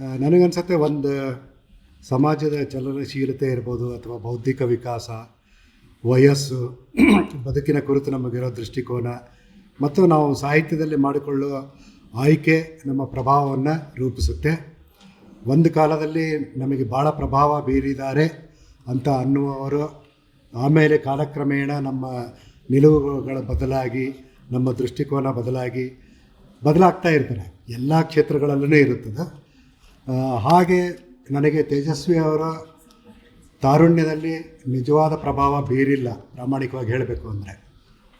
ನನಗನ್ಸುತ್ತೆ ಒಂದು ಸಮಾಜದ ಚಲನಶೀಲತೆ ಇರ್ಬೋದು ಅಥವಾ ಬೌದ್ಧಿಕ ವಿಕಾಸ ವಯಸ್ಸು ಬದುಕಿನ ಕುರಿತು ನಮಗಿರೋ ದೃಷ್ಟಿಕೋನ ಮತ್ತು ನಾವು ಸಾಹಿತ್ಯದಲ್ಲಿ ಮಾಡಿಕೊಳ್ಳುವ ಆಯ್ಕೆ ನಮ್ಮ ಪ್ರಭಾವವನ್ನು ರೂಪಿಸುತ್ತೆ. ಒಂದು ಕಾಲದಲ್ಲಿ ನಮಗೆ ಭಾಳ ಪ್ರಭಾವ ಬೀರಿದ್ದಾರೆ ಅಂತ ಅನ್ನುವವರು ಆಮೇಲೆ ಕಾಲಕ್ರಮೇಣ ನಮ್ಮ ನಿಲುವುಗಳ ಬದಲಾಗಿ ನಮ್ಮ ದೃಷ್ಟಿಕೋನ ಬದಲಾಗಿ ಬದಲಾಗ್ತಾ ಇರ್ತಾರೆ ಎಲ್ಲ ಕ್ಷೇತ್ರಗಳಲ್ಲೂ ಇರುತ್ತದೆ. ಹಾಗೆ ನನಗೆ ತೇಜಸ್ವಿ ಅವರ ತಾರುಣ್ಯದಲ್ಲಿ ನಿಜವಾದ ಪ್ರಭಾವ ಬೀರಿಲ್ಲ. ಪ್ರಾಮಾಣಿಕವಾಗಿ ಹೇಳಬೇಕು ಅಂದರೆ.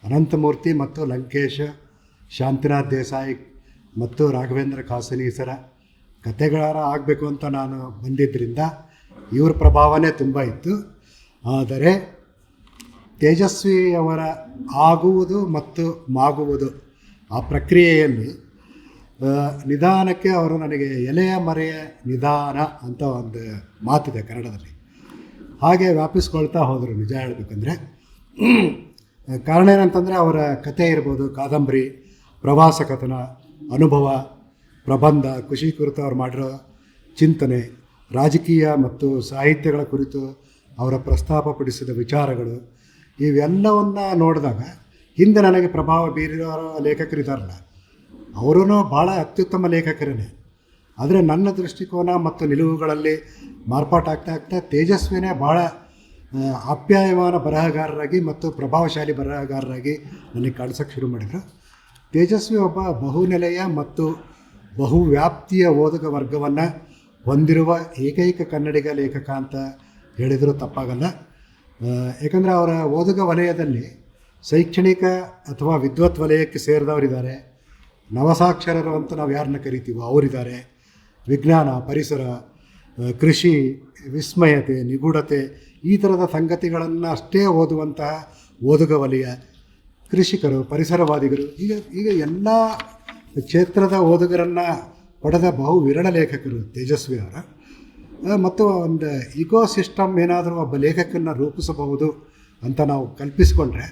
ಅನಂತಮೂರ್ತಿ ಮತ್ತು ಲಂಕೇಶ, ಶಾಂತಿನಾಥ್ ದೇಸಾಯಿ ಮತ್ತು ರಾಘವೇಂದ್ರ ಖಾಸನೀಸರ ಕತೆಗಾರ ಆಗಬೇಕು ಅಂತ ನಾನು ಬಂದಿದ್ದರಿಂದ ಇವ್ರ ಪ್ರಭಾವನೇ ತುಂಬ ಇತ್ತು. ಆದರೆ ತೇಜಸ್ವಿಯವರ ಆಗುವುದು ಮತ್ತು ಮಾಗುವುದು ಆ ಪ್ರಕ್ರಿಯೆಯಲ್ಲಿ ನಿಧಾನಕ್ಕೆ ಅವರು ನನಗೆ ಎಲೆಯ ಮರೆಯ ನಿಧಾನ ಅಂತ ಒಂದು ಮಾತಿದೆ ಕನ್ನಡದಲ್ಲಿ. ಹಾಗೆ ವ್ಯಾಪಿಸ್ಕೊಳ್ತಾ ಹೋದರು ನಿಜ ಹೇಳಬೇಕಂದ್ರೆ. ಕಾರಣ ಏನಂತಂದರೆ ಅವರ ಕತೆ ಇರ್ಬೋದು, ಕಾದಂಬರಿ, ಪ್ರವಾಸ ಕಥನ, ಅನುಭವ, ಪ್ರಬಂಧ, ಖುಷಿ ಕುರಿತು ಅವ್ರು ಮಾಡಿರೋ ಚಿಂತನೆ, ರಾಜಕೀಯ ಮತ್ತು ಸಾಹಿತ್ಯಗಳ ಕುರಿತು ಅವರ ಪ್ರಸ್ತಾಪಪಡಿಸಿದ ವಿಚಾರಗಳು, ಇವೆಲ್ಲವನ್ನು ನೋಡಿದಾಗ ಹಿಂದೆ ನನಗೆ ಪ್ರಭಾವ ಬೀರಿರೋ ಲೇಖಕರಿದ್ದಾರಲ್ಲ ಅವರೂ ಭಾಳ ಅತ್ಯುತ್ತಮ ಲೇಖಕರೇ ಆದರೆ ನನ್ನ ದೃಷ್ಟಿಕೋನ ಮತ್ತು ನಿಲುವುಗಳಲ್ಲಿ ಮಾರ್ಪಾಟಾಗ್ತಾ ಆಗ್ತಾ ತೇಜಸ್ವಿನೇ ಭಾಳ ಆಪ್ಯಾಯಮಾನ ಬರಹಗಾರರಾಗಿ ಮತ್ತು ಪ್ರಭಾವಶಾಲಿ ಬರಹಗಾರರಾಗಿ ನನಗೆ ಕಾಣಿಸೋಕ್ಕೆ ಶುರು ಮಾಡಿದರು. ತೇಜಸ್ವಿ ಒಬ್ಬ ಬಹುನೆಲೆಯ ಮತ್ತು ಬಹುವ್ಯಾಪ್ತಿಯ ಓದುಗ ವರ್ಗವನ್ನು ಹೊಂದಿರುವ ಏಕೈಕ ಕನ್ನಡಿಗ ಲೇಖಕ ಅಂತ ಹೇಳಿದರೂ ತಪ್ಪಾಗಲ್ಲ. ಏಕೆಂದರೆ ಅವರ ಓದುಗ ವಲಯದಲ್ಲಿ ಶೈಕ್ಷಣಿಕ ಅಥವಾ ವಿದ್ವತ್ ವಲಯಕ್ಕೆ ಸೇರಿದವರಿದ್ದಾರೆ. ನವಸಾಕ್ಷರರು ಅಂತ ನಾವು ಯಾರನ್ನ ಕರಿತೀವೋ ಅವರಿದ್ದಾರೆ. ವಿಜ್ಞಾನ, ಪರಿಸರ ಕೃಷಿ, ವಿಸ್ಮಯತೆ, ನಿಗೂಢತೆ ಈ ಥರದ ಸಂಗತಿಗಳನ್ನು ಅಷ್ಟೇ ಓದುವಂತಹ ಓದುಗ ವಲಯ ಕೃಷಿಕರು, ಪರಿಸರವಾದಿಗಳು, ಈಗ ಈಗ ಎಲ್ಲ ಕ್ಷೇತ್ರದ ಓದುಗರನ್ನು ಪಡೆದ ಬಹು ವಿರಳ ಲೇಖಕರು ತೇಜಸ್ವಿ ಅವರ. ಮತ್ತು ಒಂದು ಇಕೋ ಸಿಸ್ಟಮ್ ಏನಾದರೂ ಒಬ್ಬ ಲೇಖಕನ್ನು ರೂಪಿಸಬಹುದು ಅಂತ ನಾವು ಕಲ್ಪಿಸಿಕೊಂಡ್ರೆ,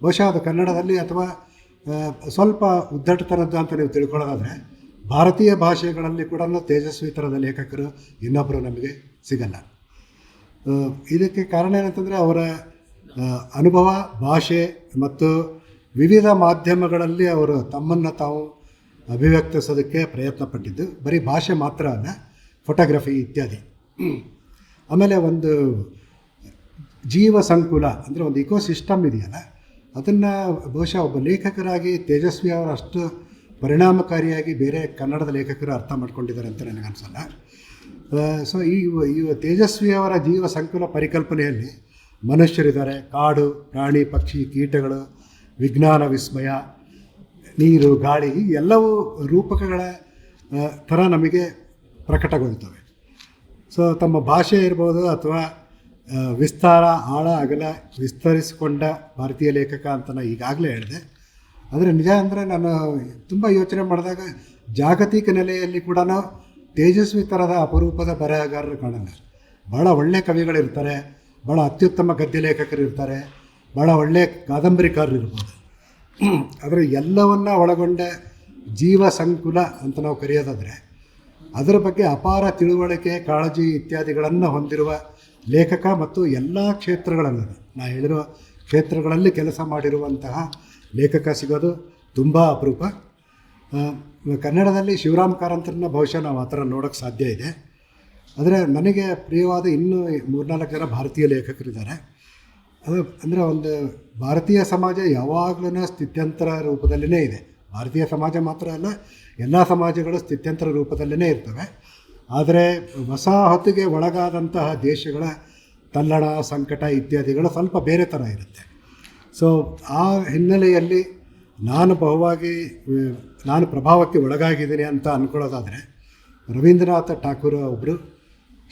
ಬಹುಶಃ ಅದು ಕನ್ನಡದಲ್ಲಿ ಅಥವಾ ಸ್ವಲ್ಪ ಉದ್ದಟತನದ್ದು ಅಂತ ನೀವು ತಿಳ್ಕೊಳ್ಳೋದಾದರೆ, ಭಾರತೀಯ ಭಾಷೆಗಳಲ್ಲಿ ಕೂಡ ತೇಜಸ್ವಿ ಥರದ ಲೇಖಕರು ಇನ್ನೊಬ್ಬರು ನಮಗೆ ಸಿಗಲ್ಲ. ಇದಕ್ಕೆ ಕಾರಣ ಏನಂತಂದರೆ, ಅವರ ಅನುಭವ, ಭಾಷೆ ಮತ್ತು ವಿವಿಧ ಮಾಧ್ಯಮಗಳಲ್ಲಿ ಅವರು ತಮ್ಮನ್ನು ತಾವು ಅಭಿವ್ಯಕ್ತಿಸೋದಕ್ಕೆ ಪ್ರಯತ್ನ ಪಟ್ಟಿದ್ದು, ಬರೀ ಭಾಷೆ ಮಾತ್ರ ಅಲ್ಲ, ಫೋಟೋಗ್ರಫಿ ಇತ್ಯಾದಿ. ಆಮೇಲೆ ಒಂದು ಜೀವ ಸಂಕುಲ ಅಂದರೆ ಒಂದು ಇಕೋ ಸಿಸ್ಟಮ್ ಇದೆಯಲ್ಲ ಅದನ್ನು ಬಹುಶಃ ಒಬ್ಬ ಲೇಖಕರಾಗಿ ತೇಜಸ್ವಿ ಅವರು ಅಷ್ಟು ಪರಿಣಾಮಕಾರಿಯಾಗಿ ಬೇರೆ ಕನ್ನಡದ ಲೇಖಕರು ಅರ್ಥ ಮಾಡ್ಕೊಂಡಿದ್ದಾರೆ ಅಂತ ನನಗನ್ಸಲ್ಲ ಸೊ ಈ ತೇಜಸ್ವಿ ಅವರ ಜೀವ ಸಂಕುಲ ಪರಿಕಲ್ಪನೆಯಲ್ಲಿ ಮನುಷ್ಯರಿದ್ದಾರೆ. ಕಾಡು, ಪ್ರಾಣಿ, ಪಕ್ಷಿ, ಕೀಟಗಳು, ವಿಜ್ಞಾನ ವಿಸ್ಮಯ, ನೀರು, ಗಾಳಿ ಎಲ್ಲವೂ ರೂಪಕಗಳ ಥರ ನಮಗೆ ಪ್ರಕಟಗೊಳ್ತವೆ. ಸೊ ತಮ್ಮ ಭಾಷೆ ಇರ್ಬೋದು ಅಥವಾ ವಿಸ್ತಾರ, ಆಳ, ಅಗಲ ವಿಸ್ತರಿಸಿಕೊಂಡ ಭಾರತೀಯ ಲೇಖಕ ಅಂತ ನಾನು ಈಗಾಗಲೇ ಹೇಳಿದೆ. ಆದರೆ ನಿಜ ಅಂದರೆ ನಾನು ತುಂಬ ಯೋಚನೆ ಮಾಡಿದಾಗ ಜಾಗತಿಕ ನೆಲೆಯಲ್ಲಿ ಕೂಡ ತೇಜಸ್ವಿ ಥರದ ಅಪರೂಪದ ಬರಹಗಾರರು ಕಾಣಲ್ಲ. ಭಾಳ ಒಳ್ಳೆಯ ಕವಿಗಳಿರ್ತಾರೆ ಭಾಳ ಅತ್ಯುತ್ತಮ ಗದ್ಯ ಲೇಖಕರು ಇರ್ತಾರೆ ಭಾಳ ಒಳ್ಳೆಯ ಕಾದಂಬರಿಕಾರರು ಇರ್ಬೋದು ಆದರೆ ಎಲ್ಲವನ್ನ ಒಳಗೊಂಡ ಜೀವ ಸಂಕುಲ ಅಂತ ನಾವು ಕರೆಯೋದಾದರೆ, ಅದರ ಬಗ್ಗೆ ಅಪಾರ ತಿಳುವಳಿಕೆ, ಕಾಳಜಿ ಇತ್ಯಾದಿಗಳನ್ನು ಹೊಂದಿರುವ ಲೇಖಕ ಮತ್ತು ಎಲ್ಲ ಕ್ಷೇತ್ರಗಳಲ್ಲಿ ನಾ ಹೇಳಿರೋ ಕ್ಷೇತ್ರಗಳಲ್ಲಿ ಕೆಲಸ ಮಾಡಿರುವಂತಹ ಲೇಖಕ ಸಿಗೋದು ತುಂಬ ಅಪರೂಪ. ಕನ್ನಡದಲ್ಲಿ ಶಿವರಾಮ್ ಕಾರಂತರನ್ನ ಬಹುಶಃ ನಾವು ಆ ಥರ ನೋಡೋಕ್ಕೆ ಸಾಧ್ಯ ಇದೆ. ಆದರೆ ನನಗೆ ಪ್ರಿಯವಾದ ಇನ್ನೂ ಮೂರ್ನಾಲ್ಕು ಜನ ಭಾರತೀಯ ಲೇಖಕರಿದ್ದಾರೆ. ಅದು ಅಂದರೆ ಒಂದು ಭಾರತೀಯ ಸಮಾಜ ಯಾವಾಗಲೂ ಸ್ಥಿತ್ಯಂತರ ರೂಪದಲ್ಲೇ ಇದೆ. ಭಾರತೀಯ ಸಮಾಜ ಮಾತ್ರ ಅಲ್ಲ, ಎಲ್ಲ ಸಮಾಜಗಳು ಸ್ಥಿತ್ಯಂತರ ರೂಪದಲ್ಲೇ ಇರ್ತವೆ. ಆದರೆ ವಸಾಹತಿಗೆ ಒಳಗಾದಂತಹ ದೇಶಗಳ ತಲ್ಲಣ ಸಂಕಟ ಇತ್ಯಾದಿಗಳು ಸ್ವಲ್ಪ ಬೇರೆ ಥರ ಇರುತ್ತೆ. ಸೊ ಆ ಹಿನ್ನೆಲೆಯಲ್ಲಿ ನಾನು ಬಹುವಾಗಿ, ನಾನು ಪ್ರಭಾವಕ್ಕೆ ಒಳಗಾಗಿದ್ದೀನಿ ಅಂತ ಅಂದ್ಕೊಳ್ಳೋದಾದರೆ ರವೀಂದ್ರನಾಥ ಠಾಕೂರ್ ಒಬ್ಬರು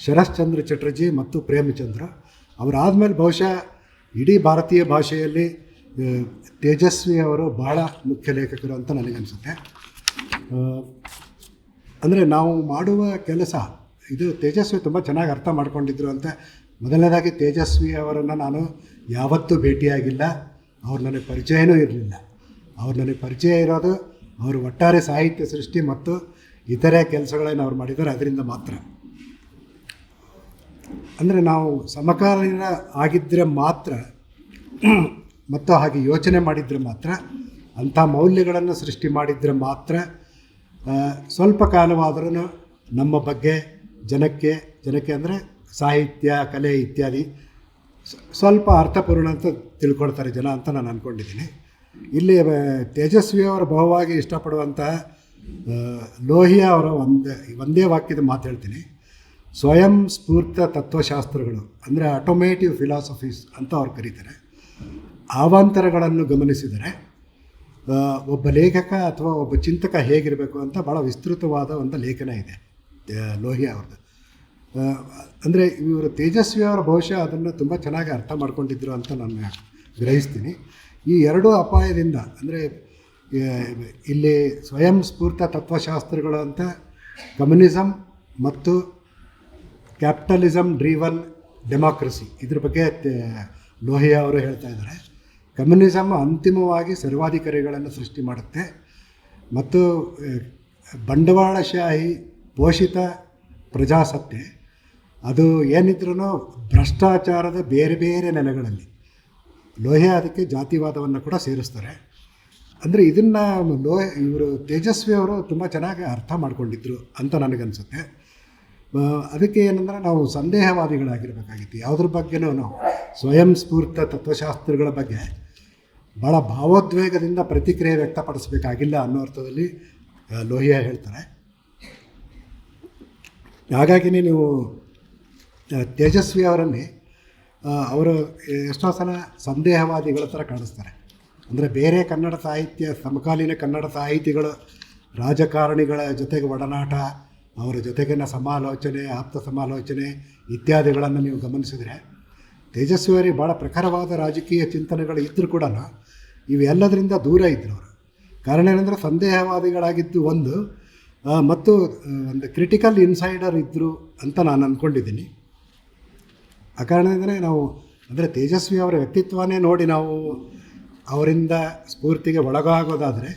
ಶರಶ್ಚಂದ್ರ ಚಟರ್ಜಿ ಮತ್ತು ಪ್ರೇಮಚಂದ್ರ ಅವರಾದಮೇಲೆ ಬಹುಶಃ ಇಡೀ ಭಾರತೀಯ ಭಾಷೆಯಲ್ಲಿ ತೇಜಸ್ವಿ ಅವರು ಬಹಳ ಮುಖ್ಯ ಲೇಖಕರು ಅಂತ ನನಗನ್ಸುತ್ತೆ. ಅಂದರೆ ನಾವು ಮಾಡುವ ಕೆಲಸ, ಇದು ತೇಜಸ್ವಿ ತುಂಬ ಚೆನ್ನಾಗಿ ಅರ್ಥ ಮಾಡ್ಕೊಂಡಿದ್ರು ಅಂತ. ಮೊದಲನೇದಾಗಿ ತೇಜಸ್ವಿ ಅವರನ್ನು ನಾನು ಯಾವತ್ತೂ ಭೇಟಿಯಾಗಿಲ್ಲ. ಅವ್ರು ನನಗೆ ಪರಿಚಯನೂ ಇರಲಿಲ್ಲ. ಅವ್ರು ನನಗೆ ಪರಿಚಯ ಇರೋದು ಅವರು ಒಟ್ಟಾರೆ ಸಾಹಿತ್ಯ ಸೃಷ್ಟಿ ಮತ್ತು ಇತರೆ ಕೆಲಸಗಳನ್ನು ಅವ್ರು ಮಾಡಿದ್ದಾರೆ, ಅದರಿಂದ ಮಾತ್ರ. ಅಂದರೆ ನಾವು ಸಮಕಾಲೀನ ಆಗಿದ್ದರೆ ಮಾತ್ರ ಮತ್ತು ಹಾಗೆ ಯೋಚನೆ ಮಾಡಿದರೆ ಮಾತ್ರ ಅಂಥ ಮೌಲ್ಯಗಳನ್ನು ಸೃಷ್ಟಿ ಮಾಡಿದರೆ ಮಾತ್ರ ಸ್ವಲ್ಪ ಕಾಲವಾದರೂ ನಮ್ಮ ಬಗ್ಗೆ ಜನಕ್ಕೆ ಜನಕ್ಕೆ ಅಂದರೆ ಸಾಹಿತ್ಯ, ಕಲೆ ಇತ್ಯಾದಿ ಸ್ವಲ್ಪ ಅರ್ಥಪೂರ್ಣ ಅಂತ ತಿಳ್ಕೊಳ್ತಾರೆ ಜನ ಅಂತ ನಾನು ಅಂದ್ಕೊಂಡಿದ್ದೀನಿ ಇಲ್ಲಿ ತೇಜಸ್ವಿ ಅವರು ಬಹುವಾಗಿ ಇಷ್ಟಪಡುವಂತಹ ಲೋಹಿಯ ಅವರ ಒಂದೇ ಒಂದೇ ವಾಕ್ಯದ ಮಾತು ಹೇಳ್ತೀನಿ. ಸ್ವಯಂ ಸ್ಫೂರ್ತ ತತ್ವಶಾಸ್ತ್ರಗಳು, ಅಂದರೆ ಆಟೋಮೇಟಿವ್ ಫಿಲಾಸಫೀಸ್ ಅಂತ ಅವ್ರು ಕರೀತಾರೆ. ಆವಾಂತರಗಳನ್ನು ಗಮನಿಸಿದರೆ ಒಬ್ಬ ಲೇಖಕ ಅಥವಾ ಒಬ್ಬ ಚಿಂತಕ ಹೇಗಿರಬೇಕು ಅಂತ ಭಾಳ ವಿಸ್ತೃತವಾದ ಒಂದು ಲೇಖನ ಇದೆ ಲೋಹಿ ಲೋಹಿಯಾ ಅವ್ರದ್ದು. ಅಂದರೆ ಇವರು ತೇಜಸ್ವಿ ಅವರ ಬಹುಶಃ ಅದನ್ನು ತುಂಬ ಚೆನ್ನಾಗಿ ಅರ್ಥ ಮಾಡ್ಕೊಂಡಿದ್ರು ಅಂತ ನಾನು ಗ್ರಹಿಸ್ತೀನಿ. ಈ ಎರಡೂ ಅಪಾಯದಿಂದ, ಅಂದರೆ ಇಲ್ಲಿ ಸ್ವಯಂ ಸ್ಫೂರ್ತ ತತ್ವಶಾಸ್ತ್ರಗಳು ಅಂತ ಕಮ್ಯುನಿಸಮ್ ಮತ್ತು ಕ್ಯಾಪಿಟಲಿಸಮ್ ಡ್ರೀವನ್ ಡೆಮಾಕ್ರಸಿ, ಇದ್ರ ಬಗ್ಗೆ ಲೋಹಿಯಾ ಅವರು ಹೇಳ್ತಾ ಇದ್ದಾರೆ. ಕಮ್ಯುನಿಸಮ್ ಅಂತಿಮವಾಗಿ ಸರ್ವಾಧಿಕಾರಿಗಳನ್ನು ಸೃಷ್ಟಿ ಮಾಡುತ್ತೆ. ಮತ್ತು ಬಂಡವಾಳಶಾಹಿ ಪೋಷಿತ ಪ್ರಜಾಸತ್ತೆ. ಅದು ಏನಿದ್ರೂ ಭ್ರಷ್ಟಾಚಾರದ ಬೇರೆ ಬೇರೆ ನೆಲೆಗಳಲ್ಲಿ ಲೋಹೆ ಅದಕ್ಕೆ ಜಾತಿವಾದವನ್ನು ಕೂಡ ಸೇರಿಸ್ತಾರೆ. ಅಂದರೆ ಇದನ್ನು ಲೋಹೆ, ಇವರು ತೇಜಸ್ವಿ ಅವರು ತುಂಬ ಚೆನ್ನಾಗಿ ಅರ್ಥ ಮಾಡ್ಕೊಂಡಿದ್ರು ಅಂತ ನನಗನ್ಸುತ್ತೆ. ಅದಕ್ಕೆ ಏನಂದರೆ ನಾವು ಸಂದೇಹವಾದಿಗಳಾಗಿರಬೇಕಾಗಿತ್ತು. ಯಾವುದ್ರ ಬಗ್ಗೆನೂ ನಾವು ಸ್ವಯಂ ಸ್ಫೂರ್ತ ತತ್ವಶಾಸ್ತ್ರಗಳ ಬಗ್ಗೆ ಭಾಳ ಭಾವೋದ್ವೇಗದಿಂದ ಪ್ರತಿಕ್ರಿಯೆ ವ್ಯಕ್ತಪಡಿಸಬೇಕಾಗಿಲ್ಲ ಅನ್ನೋ ಅರ್ಥದಲ್ಲಿ ಲೋಹಿಯಾ ಹೇಳ್ತಾರೆ. ಹಾಗಾಗಿನೇ ನೀವು ತೇಜಸ್ವಿ ಅವರಲ್ಲಿ ಅವರು ಎಷ್ಟೋ ಸಲ ಸಂದೇಹವಾದಿಗಳ ಥರ ಕಾಣಿಸ್ತಾರೆ. ಅಂದರೆ ಬೇರೆ ಕನ್ನಡ ಸಾಹಿತ್ಯ, ಸಮಕಾಲೀನ ಕನ್ನಡ ಸಾಹಿತಿಗಳು ರಾಜಕಾರಣಿಗಳ ಜೊತೆಗೆ ಒಡನಾಟ, ಅವರ ಜೊತೆಗಿನ ಸಮಾಲೋಚನೆ, ಆಪ್ತ ಸಮಾಲೋಚನೆ ಇತ್ಯಾದಿಗಳನ್ನು ನೀವು ಗಮನಿಸಿದರೆ ತೇಜಸ್ವಿಯವರಿಗೆ ಭಾಳ ಪ್ರಖರವಾದ ರಾಜಕೀಯ ಚಿಂತನೆಗಳು ಇದ್ದರೂ ಕೂಡ ಇವೆಲ್ಲದರಿಂದ ದೂರ ಇದ್ದರು ಅವರು. ಕಾರಣ ಏನಂದರೆ ಸಂದೇಹವಾದಿಗಳಾಗಿದ್ದು ಒಂದು ಮತ್ತು ಒಂದು ಕ್ರಿಟಿಕಲ್ ಇನ್ಸೈಡರ್ ಇದ್ದರು ಅಂತ ನಾನು ಅಂದ್ಕೊಂಡಿದ್ದೀನಿ ಆ ಕಾರಣದಿಂದಲೇ ನಾವು, ಅಂದರೆ ತೇಜಸ್ವಿ ಅವರ ವ್ಯಕ್ತಿತ್ವನೇ ನೋಡಿ ನಾವು ಅವರಿಂದ ಸ್ಫೂರ್ತಿಗೆ ಒಳಗಾಗೋದಾದರೆ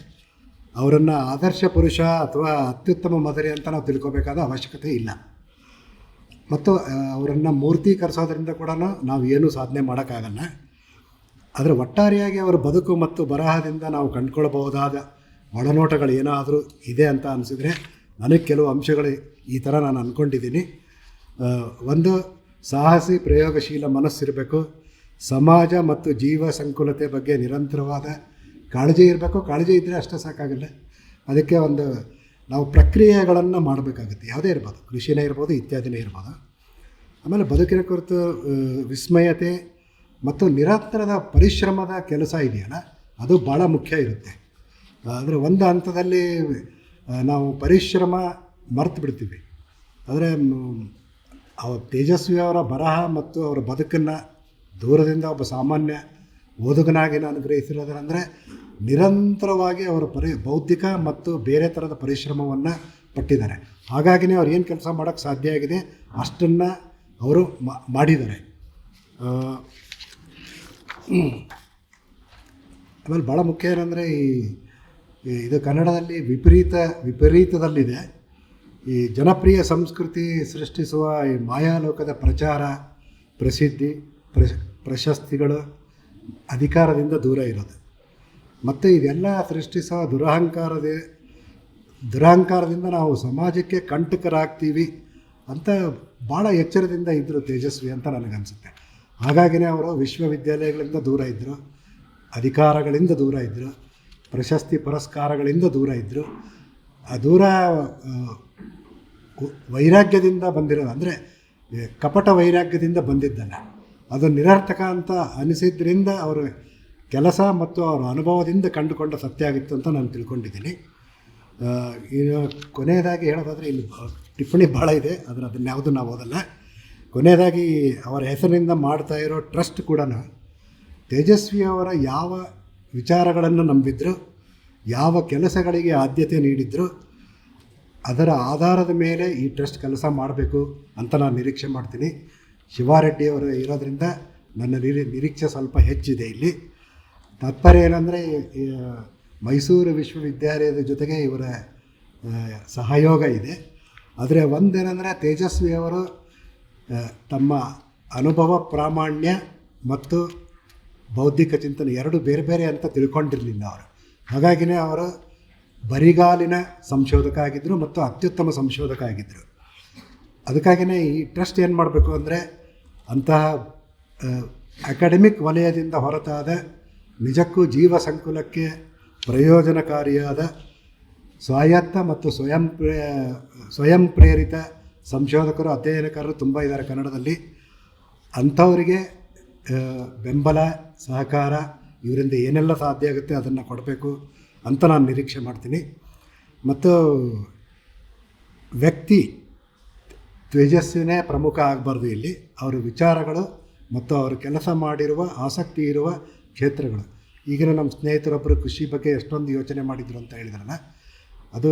ಅವರನ್ನು ಆದರ್ಶ ಪುರುಷ ಅಥವಾ ಅತ್ಯುತ್ತಮ ಮಾದರಿ ಅಂತ ನಾವು ತಿಳ್ಕೊಬೇಕಾದ ಅವಶ್ಯಕತೆ ಇಲ್ಲ. ಮತ್ತು ಅವರನ್ನು ಮೂರ್ತೀಕರಿಸೋದ್ರಿಂದ ಕೂಡ ನಾವು ಏನೂ ಸಾಧನೆ ಮಾಡೋಕ್ಕಾಗಲ್ಲ. ಆದರೆ ಒಟ್ಟಾರೆಯಾಗಿ ಅವರ ಬದುಕು ಮತ್ತು ಬರಹದಿಂದ ನಾವು ಕಂಡುಕೊಳ್ಬಹುದಾದ ಒಳನೋಟಗಳು ಏನಾದರೂ ಇದೆ ಅಂತ ಅನಿಸಿದರೆ ನನಗೆ ಕೆಲವು ಅಂಶಗಳು ಈ ಥರ ನಾನು ಅಂದ್ಕೊಂಡಿದ್ದೀನಿ ಒಂದು, ಸಾಹಸಿ, ಪ್ರಯೋಗಶೀಲ ಮನಸ್ಸಿರಬೇಕು. ಸಮಾಜ ಮತ್ತು ಜೀವ ಸಂಕುಲತೆ ಬಗ್ಗೆ ನಿರಂತರವಾದ ಕಾಳಜಿ ಇರಬೇಕು. ಕಾಳಜಿ ಇದ್ದರೆ ಅಷ್ಟೇ ಸಾಕಾಗಿಲ್ಲ. ಅದಕ್ಕೆ ಒಂದು, ನಾವು ಪ್ರಕ್ರಿಯೆಗಳನ್ನು ಮಾಡಬೇಕಾಗುತ್ತೆ. ಯಾವುದೇ ಇರ್ಬೋದು. ಕೃಷಿನೇ ಇರ್ಬೋದು, ಇತ್ಯಾದಿನೇ ಇರ್ಬೋದು. ಆಮೇಲೆ ಬದುಕಿನ ಕುರಿತು ವಿಸ್ಮಯತೆ ಮತ್ತು ನಿರಂತರದ ಪರಿಶ್ರಮದ ಕೆಲಸ ಇದೆಯಲ್ಲ, ಅದು ಭಾಳ ಮುಖ್ಯ ಇರುತ್ತೆ. ಆದರೆ ಒಂದು ಹಂತದಲ್ಲಿ ನಾವು ಪರಿಶ್ರಮ ಮರೆತು ಬಿಡ್ತೀವಿ. ಆದರೆ ಅವ ತೇಜಸ್ವಿ ಅವರ ಬರಹ ಮತ್ತು ಅವರ ಬದುಕನ್ನು ದೂರದಿಂದ ಒಬ್ಬ ಸಾಮಾನ್ಯ ಓದುಗನಾಗಿ ನಾನು ಗ್ರಹಿಸಿರೋದಂದರೆ ನಿರಂತರವಾಗಿ ಅವರ ಪರಿ, ಬೌದ್ಧಿಕ ಮತ್ತು ಬೇರೆ ಥರದ ಪರಿಶ್ರಮವನ್ನು ಪಟ್ಟಿದ್ದಾರೆ. ಹಾಗಾಗಿನೇ ಅವ್ರು ಏನು ಕೆಲಸ ಮಾಡೋಕ್ಕೆ ಸಾಧ್ಯ ಆಗಿದೆ, ಅಷ್ಟನ್ನು ಅವರು ಮಾಡಿದ್ದಾರೆ. ಆಮೇಲೆ ಭಾಳ ಮುಖ್ಯ ಏನಂದರೆ ಈ ಇದು ಕನ್ನಡದಲ್ಲಿ ವಿಪರೀತ, ವಿಪರೀತದಲ್ಲಿದೆ. ಈ ಜನಪ್ರಿಯ ಸಂಸ್ಕೃತಿ ಸೃಷ್ಟಿಸುವ ಈ ಮಾಯಾಲೋಕದ ಪ್ರಚಾರ, ಪ್ರಸಿದ್ಧಿ ಪ್ರಶ ಪ್ರಶಸ್ತಿಗಳು ಅಧಿಕಾರದಿಂದ ದೂರ ಇರೋದು. ಮತ್ತು ಇದೆಲ್ಲ ಸೃಷ್ಟಿಸುವ ದುರಹಂಕಾರದ, ದುರಹಂಕಾರದಿಂದ ನಾವು ಸಮಾಜಕ್ಕೆ ಕಂಟಕರಾಗ್ತೀವಿ ಅಂತ ಭಾಳ ಎಚ್ಚರದಿಂದ ಇದ್ದರು ತೇಜಸ್ವಿ ಅಂತ ನನಗನ್ಸುತ್ತೆ. ಹಾಗಾಗಿನೇ ಅವರು ವಿಶ್ವವಿದ್ಯಾಲಯಗಳಿಂದ ದೂರ ಇದ್ದರು ಅಧಿಕಾರಗಳಿಂದ ದೂರ ಇದ್ದರು ಪ್ರಶಸ್ತಿ ಪುರಸ್ಕಾರಗಳಿಂದ ದೂರ ಇದ್ದರು ಆ ದೂರ ವೈರಾಗ್ಯದಿಂದ ಬಂದಿರೋದು ಅಂದರೆ ಕಪಟ ವೈರಾಗ್ಯದಿಂದ ಬಂದಿದ್ದಲ್ಲ. ಅದು ನಿರರ್ಥಕ ಅಂತ ಅನಿಸಿದ್ರಿಂದ ಅವರ ಕೆಲಸ ಮತ್ತು ಅವರ ಅನುಭವದಿಂದ ಕಂಡುಕೊಂಡ ಸತ್ಯ ಆಗಿತ್ತು ಅಂತ ನಾನು ತಿಳ್ಕೊಂಡಿದ್ದೀನಿ. ಕೊನೆಯದಾಗಿ ಹೇಳೋದಾದರೆ, ಇಲ್ಲಿ ಟಿಪ್ಪಣಿ ಭಾಳ ಇದೆ ಆದರೆ ಅದನ್ನ ಯಾವುದು ನಾವು ಓದಲ್ಲ. ಕೊನೆಯದಾಗಿ ಅವರ ಹೆಸರಿನಿಂದ ಮಾಡ್ತಾ ಇರೋ ಟ್ರಸ್ಟ್ ಕೂಡ ತೇಜಸ್ವಿ ಅವರ ಯಾವ ವಿಚಾರಗಳನ್ನು ನಂಬಿದ್ರು, ಯಾವ ಕೆಲಸಗಳಿಗೆ ಆದ್ಯತೆ ನೀಡಿದ್ರು, ಅದರ ಆಧಾರದ ಮೇಲೆ ಈ ಟ್ರಸ್ಟ್ ಕೆಲಸ ಮಾಡಬೇಕು ಅಂತ ನಾನು ನಿರೀಕ್ಷೆ ಮಾಡ್ತೀನಿ. ಶಿವಾರೆಡ್ಡಿಯವರು ಇರೋದರಿಂದ ನನ್ನ ನಿರೀ ನಿರೀಕ್ಷೆ ಸ್ವಲ್ಪ ಹೆಚ್ಚಿದೆ ಇಲ್ಲಿ. ತಾತ್ಪರ್ಯ ಏನಂದರೆ ಮೈಸೂರು ವಿಶ್ವವಿದ್ಯಾಲಯದ ಜೊತೆಗೆ ಇವರ ಸಹಯೋಗ ಇದೆ. ಆದರೆ ಒಂದೇನೆಂದರೆ ತೇಜಸ್ವಿಯವರು ತಮ್ಮ ಅನುಭವ, ಪ್ರಾಮಾಣ್ಯ ಮತ್ತು ಬೌದ್ಧಿಕ ಚಿಂತನೆ ಎರಡು ಬೇರೆ ಬೇರೆ ಅಂತ ತಿಳ್ಕೊಂಡಿರಲಿಲ್ಲ ಅವರು. ಹಾಗಾಗಿನೇ ಅವರು ಬರಿಗಾಲಿನ ಸಂಶೋಧಕ ಆಗಿದ್ದರು ಮತ್ತು ಅತ್ಯುತ್ತಮ ಸಂಶೋಧಕ ಆಗಿದ್ದರು ಅದಕ್ಕಾಗಿಯೇ ಈ ಟ್ರಸ್ಟ್ ಏನು ಮಾಡಬೇಕು ಅಂದರೆ ಅಂತಹ ಅಕಾಡೆಮಿಕ್ ವಲಯದಿಂದ ಹೊರತಾದ, ನಿಜಕ್ಕೂ ಜೀವ ಸಂಕುಲಕ್ಕೆ ಪ್ರಯೋಜನಕಾರಿಯಾದ, ಸ್ವಾಯತ್ತ ಮತ್ತು ಸ್ವಯಂ ಸ್ವಯಂ ಪ್ರೇರಿತ ಸಂಶೋಧಕರು ಅಧ್ಯಯನಕಾರರು ತುಂಬ ಇದ್ದಾರೆ ಕನ್ನಡದಲ್ಲಿ. ಅಂಥವರಿಗೆ ಬೆಂಬಲ, ಸಹಕಾರ, ಇವರಿಂದ ಏನೆಲ್ಲ ಸಾಧ್ಯ ಆಗುತ್ತೆ ಅದನ್ನು ಕೊಡಬೇಕು ಅಂತ ನಾನು ನಿರೀಕ್ಷೆ ಮಾಡ್ತೀನಿ. ಮತ್ತು ವ್ಯಕ್ತಿ ತೇಜಸ್ವಿನೇ ಪ್ರಮುಖ ಆಗಬಾರ್ದು ಇಲ್ಲಿ. ಅವರ ವಿಚಾರಗಳು ಮತ್ತು ಅವರು ಕೆಲಸ ಮಾಡಿರುವ ಆಸಕ್ತಿ ಇರುವ ಕ್ಷೇತ್ರಗಳು. ಈಗಿನ ನಮ್ಮ ಸ್ನೇಹಿತರೊಬ್ಬರು ಕೃಷಿ ಬಗ್ಗೆ ಎಷ್ಟೊಂದು ಯೋಚನೆ ಮಾಡಿದರು ಅಂತ ಹೇಳಿದ್ರಲ್ಲ, ಅದು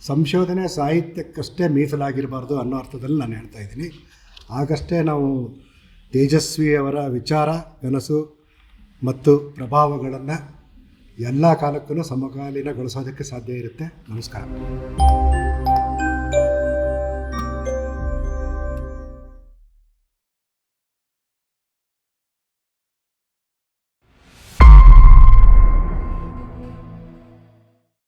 ಸಂಶೋಧನೆ ಸಾಹಿತ್ಯಕ್ಕಷ್ಟೇ ಮೀಸಲಾಗಿರಬಾರ್ದು ಅನ್ನೋ ಅರ್ಥದಲ್ಲಿ ನಾನು ಹೇಳ್ತಾ ಇದ್ದೀನಿ. ಆಗಷ್ಟೇ ನಾವು ತೇಜಸ್ವಿ ಅವರ ವಿಚಾರ, ಕನಸು ಮತ್ತು ಪ್ರಭಾವಗಳನ್ನು ಎಲ್ಲ ಕಾಲಕ್ಕೂ ಸಮಕಾಲೀನಗೊಳಿಸೋದಕ್ಕೆ ಸಾಧ್ಯ ಇರುತ್ತೆ. ನಮಸ್ಕಾರ.